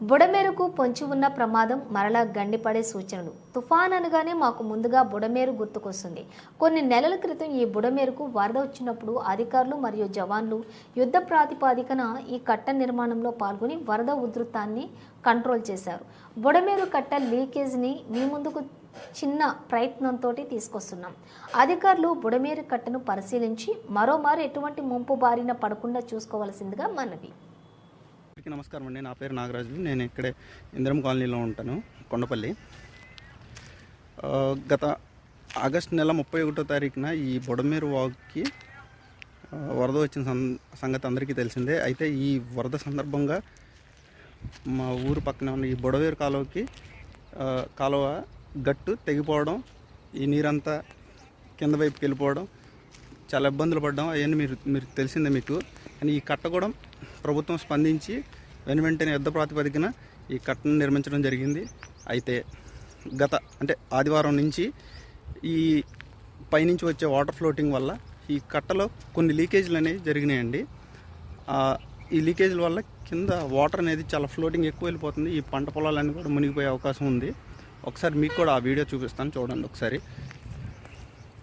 బుడమేరుకు పొంచి ఉన్న ప్రమాదం మరలా గండిపడే సూచనలు. తుఫాన్ అనగానే మాకు ముందుగా బుడమేరు గుర్తుకొస్తుంది. కొన్ని నెలల క్రితం ఈ బుడమేరుకు వరద వచ్చినప్పుడు అధికారులు మరియు జవాన్లు యుద్ధ ప్రాతిపాదికన ఈ కట్ట నిర్మాణంలో పాల్గొని వరద ఉధృతాన్ని కంట్రోల్ చేశారు. బుడమేరు కట్ట లీకేజ్ని మీ ముందుకు చిన్న ప్రయత్నంతో తీసుకొస్తున్నాం. అధికారులు బుడమేరు కట్టను పరిశీలించి మరోమారు ఎటువంటి ముంపు బారిన పడకుండా చూసుకోవాల్సిందిగా మనవి. అందరికీ నమస్కారం అండి. నా పేరు నాగరాజు. నేను ఇక్కడే ఇంద్రం కాలనీలో ఉంటాను కొండపల్లి. గత ఆగస్ట్ నెల ముప్పై ఒకటో తారీఖున ఈ బొడమేరు వాగుకి వరద వచ్చిన సం- సంగతి అందరికీ తెలిసిందే. అయితే ఈ వరద సందర్భంగా మా ఊరు పక్కన ఉన్న ఈ బొడవేరు కాలువకి కాలువ గట్టు తెగిపోవడం ఈ నీరంతా కింద వైపుకి వెళ్ళిపోవడం చాలా ఇబ్బందులు పడ్డాం అవన్నీ మీరు మీరు తెలిసిందే మీకు. కానీ ఈ కట్ట కూడా ప్రభుత్వం స్పందించి వెను వెంటనే యుద్ధ ప్రాతిపదికన ఈ కట్టను నిర్మించడం జరిగింది. అయితే గత అంటే ఆదివారం నుంచి ఈ పైనుంచి వచ్చే వాటర్ ఫ్లోటింగ్ వల్ల ఈ కట్టలో కొన్ని లీకేజీలు అనేవి జరిగినాయండి. ఈ లీకేజీల వల్ల కింద వాటర్ అనేది చాలా ఫ్లోటింగ్ ఎక్కువ వెళ్ళిపోతుంది. ఈ పంట పొలాలన్నీ కూడా మునిగిపోయే అవకాశం ఉంది. ఒకసారి మీకు కూడా ఆ వీడియో చూపిస్తాను. చూడండి ఒకసారి.